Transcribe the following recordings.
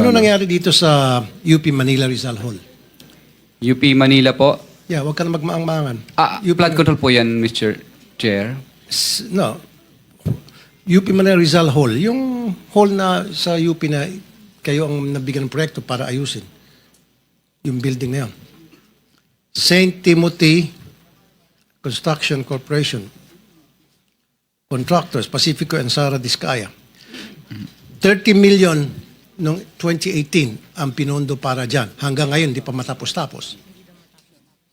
Your Ano Honor. nangyari dito sa UP Manila Rizal Hall? UP Manila po. Yeah, wag ka na magmaang-maangan. Ah, UP flood control po yan, Mr. Chair. S- No. UP Manila Rizal Hall. Yung hall na sa UP na kayo ang nabigyan ng proyekto para ayusin. Yung building na yun. St. Timothy Construction Corporation. Contractors, Pacifico and Sara Discaya. 30 million noong 2018 ang pinondo para dyan. Hanggang ngayon, di pa matapos-tapos.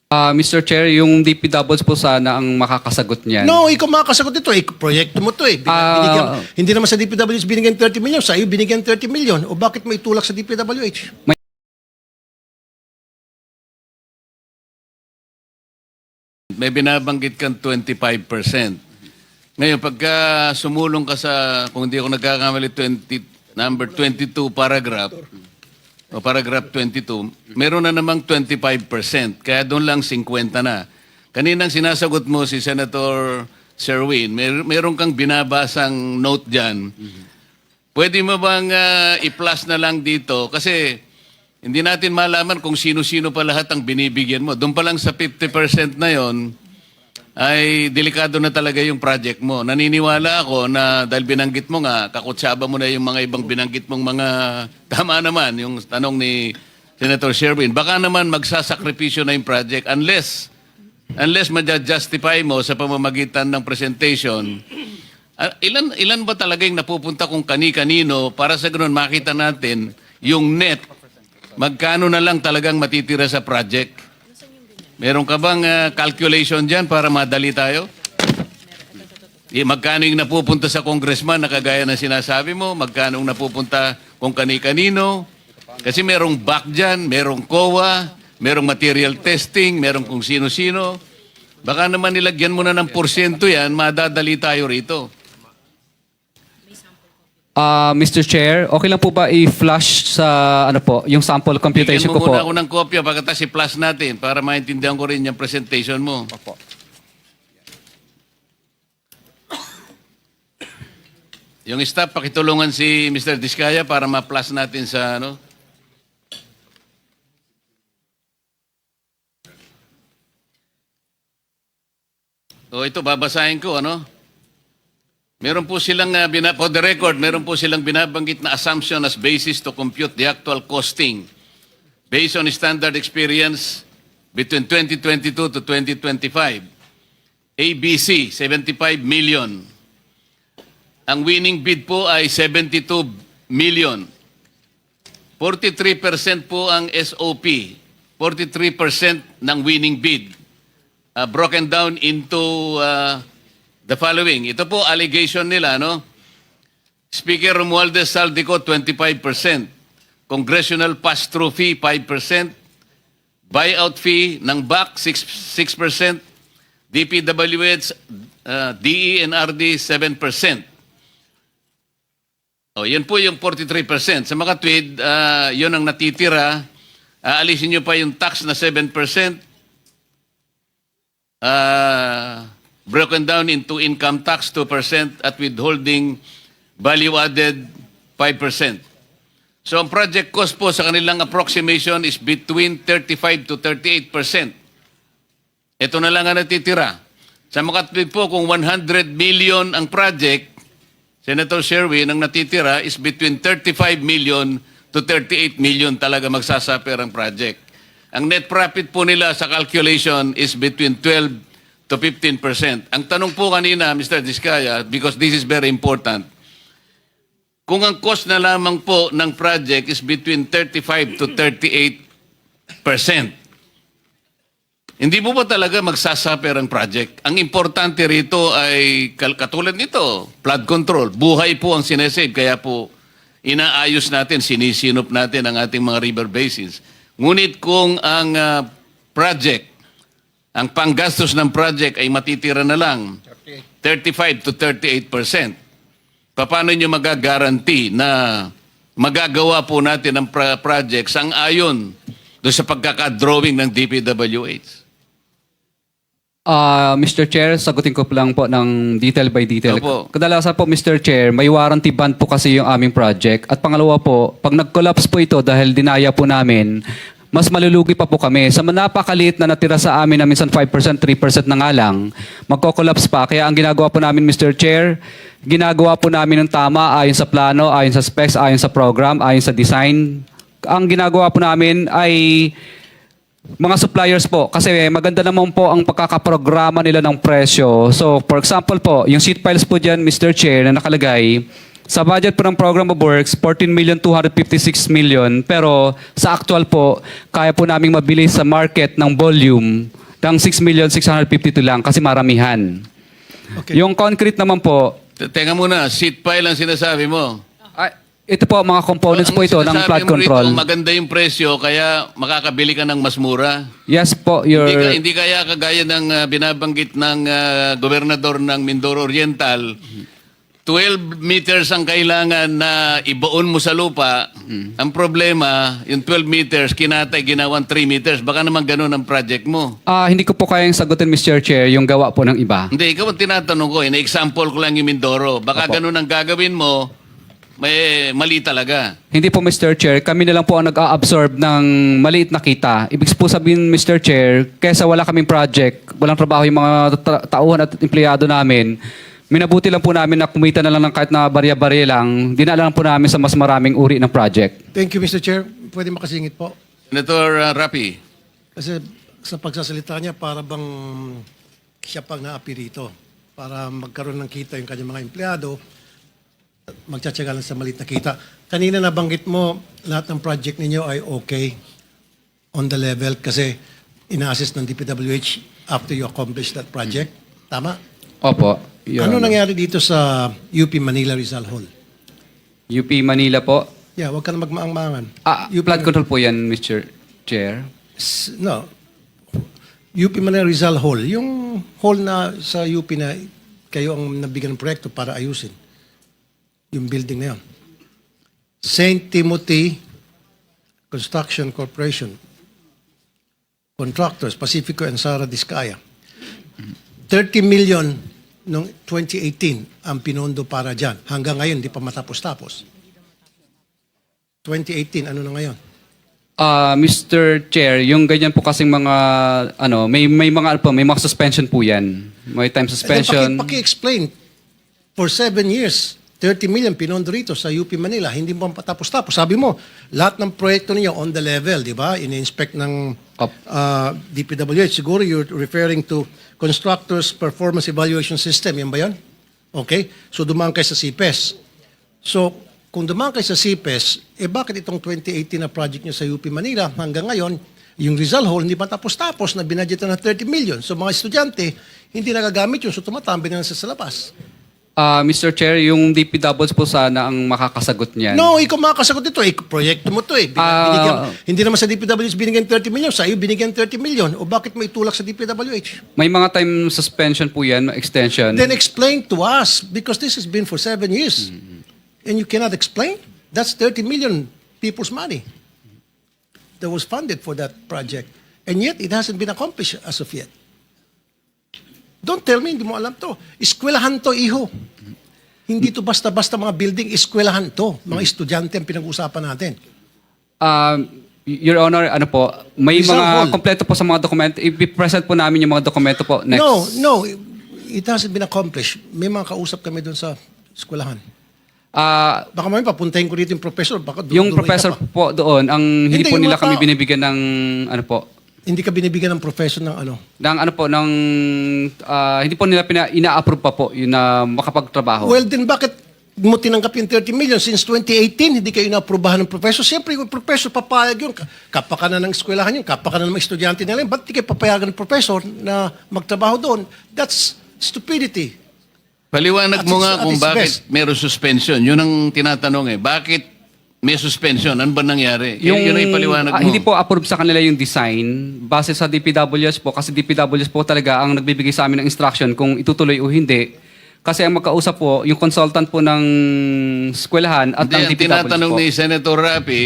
Ah, Mr. Chair, yung DPWs po sana ang makakasagot niyan. No, ikaw makakasagot ito. Eh, proyekto mo to eh. Bin- Ah. binigyan- hindi naman sa DPWH binigyan 30 million. Sa iyo binigyan 30 million. O bakit may tulak sa DPWH? may binabanggit kang 25%. Ngayon, pagka sumulong ka sa, kung hindi ako nagkakamali, 20, number 22 paragraph, o paragraph 22, meron na namang 25%. Kaya doon lang 50 na. Kaninang sinasagot mo si Senator Sherwin, mer- meron kang binabasang note dyan. Pwede mo bang ah, i-plus na lang dito? Kasi hindi natin malaman kung sino-sino pa lahat ang binibigyan mo. Doon pa lang sa 50% na yon ay delikado na talaga yung project mo. Naniniwala ako na dahil binanggit mo nga, kakutsaba mo na yung mga ibang binanggit mong mga tama naman, yung tanong ni Senator Sherwin. Baka naman magsasakripisyo na yung project unless unless ma-justify mo sa pamamagitan ng presentation Ah, ilan ilan ba talaga yung napupunta kung kani-kanino para sa ganoon makita natin yung net magkano na lang talagang matitira sa project? Meron ka bang ah, calculation diyan para madali tayo? Eh, magkano yung napupunta sa congressman na kagaya ng sinasabi mo? Magkano yung napupunta kung kani-kanino? Kasi merong back dyan, merong COA, merong material testing, merong kung sino-sino. Baka naman nilagyan mo na ng porsyento yan, madadali tayo rito. Ah, Mr. Chair, okay lang po ba i-flash sa ano po, yung sample Bigyan computation mo ko po? muna ako ng kopya pagkatapos i-plus natin para maintindihan ko rin yung presentation mo. Opo. Yung staff, pakitulungan si Mr. Diskaya para ma-plus natin sa ano. O ito, babasahin ko, ano? Meron po silang, uh, bina, for the record, meron po silang binabanggit na assumption as basis to compute the actual costing based on standard experience between 2022 to 2025. ABC, 75 million. Ang winning bid po ay 72 million. 43% po ang SOP. 43% ng winning bid. Uh, broken down into uh, the following. Ito po allegation nila, no? Speaker Romualdez Saldico, 25%. Congressional pass-through fee, 5%. Buyout fee ng BAC, 6%. 6%. DPWH, uh, DE and RD, 7%. O, yan po yung 43%. Sa mga tweed, uh, yun ang natitira. Aalisin nyo pa yung tax na 7%. Uh, broken down into income tax 2% at withholding value added 5%. So ang project cost po sa kanilang approximation is between 35 to 38%. Ito na lang ang natitira. Sa tweet po, kung 100 million ang project, Senator Sherwin, ang natitira is between 35 million to 38 million talaga magsasaper ang project. Ang net profit po nila sa calculation is between 12 to 15%. Ang tanong po kanina, Mr. Diskaya, because this is very important, kung ang cost na lamang po ng project is between 35 to 38%, hindi po ba talaga magsasaper ang project? Ang importante rito ay katulad nito, flood control. Buhay po ang sinesave. Kaya po inaayos natin, sinisinop natin ang ating mga river basins. Ngunit kung ang ah, project, ang panggastos ng project ay matitira na lang 35 to 38 percent, paano nyo magagaranti na magagawa po natin ang pra- project sang ayon doon sa pagkakadrawing ng DPWH? Ah, Mr. Chair, sagutin ko lang po ng detail by detail. Opo. Kadalasan po, Mr. Chair, may warranty band po kasi yung aming project. At pangalawa po, pag nag-collapse po ito dahil dinaya po namin, mas malulugi pa po kami. Sa napakaliit na natira sa amin na minsan 5%, 3% na nga lang, magko-collapse pa. Kaya ang ginagawa po namin, Mr. Chair, ginagawa po namin ng tama ayon sa plano, ayon sa specs, ayon sa program, ayon sa design. Ang ginagawa po namin ay mga suppliers po, kasi maganda naman po ang pagkakaprograma nila ng presyo. So, for example po, yung seat piles po dyan, Mr. Chair, na nakalagay, sa budget po ng program of works, 14 million 256 million. Pero sa actual po, kaya po naming mabili sa market ng volume ng 6 million 652 lang kasi maramihan. Okay. Yung concrete naman po, Teka muna, seat pile ang sinasabi mo. ay, ito po mga components Ang po ito ng flood mo rito, control. maganda yung presyo, kaya makakabili ka ng mas mura. Yes po, your... Hindi, ka, hindi kaya kagaya ng ah, binabanggit ng ah, gobernador ng Mindoro Oriental, 12 meters ang kailangan na ibaon mo sa lupa. Ang problema, yung 12 meters, kinatay, ginawan 3 meters. Baka naman ganun ang project mo. Ah, hindi ko po kayang sagutin, Mr. Chair, yung gawa po ng iba. Hindi, ikaw ang tinatanong ko. In-example ko lang yung Mindoro. Baka ganun ang gagawin mo, may mali talaga. Hindi po, Mr. Chair. Kami na lang po ang nag-a-absorb ng maliit na kita. Ibig po sabihin, Mr. Chair, kesa wala kaming project, walang trabaho yung mga ta- tauhan at empleyado namin, minabuti lang po namin na kumita na lang ng kahit na barya-barya lang, dinala lang po namin sa mas maraming uri ng project. Thank you, Mr. Chair. Pwede makasingit po. Senator uh, Rapi, Kasi sa pagsasalita niya, para bang siya pang naapi rito. Para magkaroon ng kita yung kanyang mga empleyado, magtsatsaga lang sa maliit na kita. Kanina nabanggit mo, lahat ng project ninyo ay okay on the level kasi ina-assist ng DPWH after you accomplish that project. Tama? Opo. Your ano Honor. nangyari dito sa UP Manila Rizal Hall? UP Manila po. Yeah, wag ka na magmaang-maangan. Ah, UP flood control po yan, Mr. Chair. S- no. UP Manila Rizal Hall, yung hall na sa UP na kayo ang nabigyan ng proyekto para ayusin. Yung building na yun. St. Timothy Construction Corporation. Contractors, Pacifico and Sara Discaya. 30 million noong 2018 ang pinondo para dyan. Hanggang ngayon, di pa matapos-tapos. 2018, ano na ngayon? Ah, Mr. Chair, yung ganyan po kasing mga ano, may may mga ano po, may mga suspension po 'yan. May time suspension. Eh, paki, explain For seven years, 30 million pinondo rito sa UP Manila. Hindi mo pa tapos-tapos. Sabi mo, lahat ng proyekto ninyo on the level, di ba? In-inspect ng uh, DPWH. Siguro you're referring to Constructors Performance Evaluation System. Yan ba yan? Okay. So dumaan kayo sa CPES. So, kung dumaan kayo sa CPES, eh bakit itong 2018 na project nyo sa UP Manila hanggang ngayon, yung Rizal Hall hindi pa tapos-tapos na binadgetan na 30 million. So mga estudyante, hindi nagagamit yun. So tumatambi na lang sa sa labas. Ah, Mr. Chair, yung DPWs po sana ang makakasagot niyan. No, ikaw makakasagot ito. Eh, proyekto mo to eh. Bin- Ah. binigyan- hindi naman sa DPWH binigyan 30 million. Sa iyo binigyan 30 million. O bakit mo itulak sa DPWH? May mga time suspension po 'yan, extension. Then explain to us because this has been for seven years. And you cannot explain? That's 30 million people's money that was funded for that project. And yet, it hasn't been accomplished as of yet. Don't tell me, hindi mo alam to. Eskwelahan to, iho. Hindi to basta-basta mga building, eskwelahan to. Mga estudyante ang pinag-uusapan natin. Ah, Your Honor, ano po, may Rizal mga Hall. kompleto po sa mga dokumento. I-present po namin yung mga dokumento po next. No, no. It hasn't been accomplished. May mga kausap kami doon sa eskwelahan. Ah, Baka mamaya papuntahin ko dito yung professor. Baka yung ka professor pa. po doon, ang hindi, Hindi, po yung nila mga kami tao. binibigyan ng ano po, Hindi ka binibigyan ng professor ng ano. ng ano po ng ah, hindi po nila pina, ina-approve pa po yun na makapagtrabaho. Well, then bakit mo tinanggap yung 30 million since 2018, hindi kayo inaaprubahan ng professor? Siyempre, yung professor papayag yun. Ka- Kapakanan ng eskwelahan yun, kapakanan ng mga estudyante nila yun. Ba't di kayo papayagan ng professor na magtrabaho doon? That's stupidity. paliwanag At mo its- nga at kung its bakit best. meron suspension. Yun ang tinatanong eh. Bakit may suspension? Ano ba nangyari? Yung, yun ang ipaliwanag ah, mo. hindi po approve sa kanila yung design base sa DPWS po kasi DPWS po talaga ang nagbibigay sa amin ng instruction kung itutuloy o hindi. Kasi ang magkausap po, yung consultant po ng eskwelahan at Hindi, ng ang DPWS tinatanong po. ni Senator Rapi,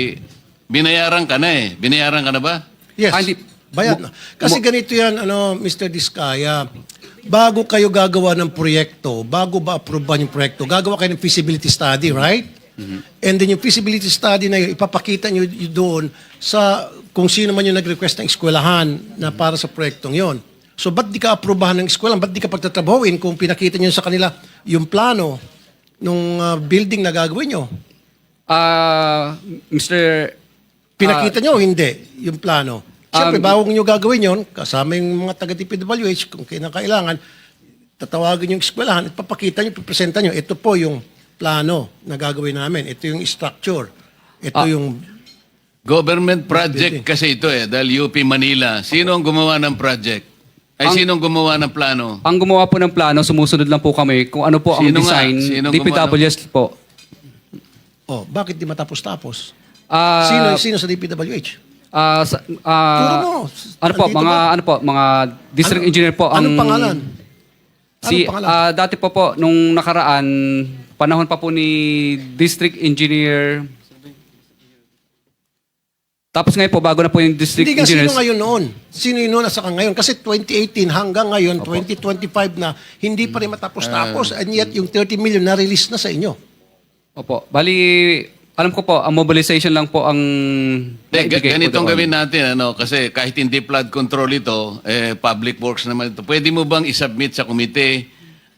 binayaran ka na eh. Binayaran ka na ba? Yes. Ah, hindi, Bayad na. Kasi ganito yan, ano, Mr. Diskaya, bago kayo gagawa ng proyekto, bago ba aproban yung proyekto, gagawa kayo ng feasibility study, right? And then yung feasibility study na yun, ipapakita nyo doon sa kung sino man yung nag-request ng eskwelahan na para sa proyektong yon. So, ba't di ka aprobahan ng eskwelahan? Ba't di ka pagtatrabahuin kung pinakita nyo sa kanila yung plano nung ah, building na gagawin nyo? Ah, Mr. Pinakita nyo o hindi yung plano? Siyempre, Um, bago nyo gagawin yon, kasama yung mga taga-DPWH, kung kailangan, tatawagin yung eskwelahan, at papakita nyo, pipresenta nyo, ito po yung plano na gagawin namin. Ito yung structure. Ito Ah. yung... Government project kasi ito eh, dahil UP Manila. Sino ang gumawa ng project? Ay, Ang- sino ang gumawa ng plano? Ang gumawa po ng plano, sumusunod lang po kami kung ano po ang Sino nga? design. Sino DPWS po. Oh, bakit di matapos-tapos? Ah, sino, sino sa DPWH? ah, sa- ah, Turo mo. ano po, Andito mga ba? ano po, mga district Ano- engineer po ang Anong pangalan? Si pangalan? ah, dati po po nung nakaraan panahon pa po ni district engineer tapos ngayon po, bago na po yung district Hindi nga, sino engineers. ngayon noon? Sino yun noon at saka ngayon? Kasi 2018 hanggang ngayon, 2025 na, hindi pa rin matapos-tapos. and yet, yung 30 million na-release na sa inyo. Opo. Bali, alam ko po, ang mobilization lang po ang po ganitong gawin natin, ano, kasi kahit hindi flood control ito, eh, public works naman ito. Pwede mo bang isubmit sa komite,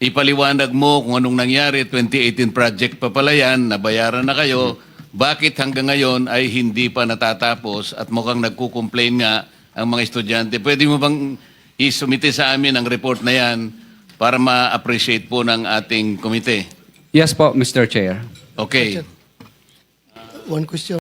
ipaliwanag mo kung anong nangyari, 2018 project pa pala yan, nabayaran na kayo, bakit hanggang ngayon ay hindi pa natatapos at mukhang nagko-complain nga ang mga estudyante. Pwede mo bang isumite sa amin ang report na yan para ma-appreciate po ng ating komite? Yes po, Mr. Chair. Okay. One question.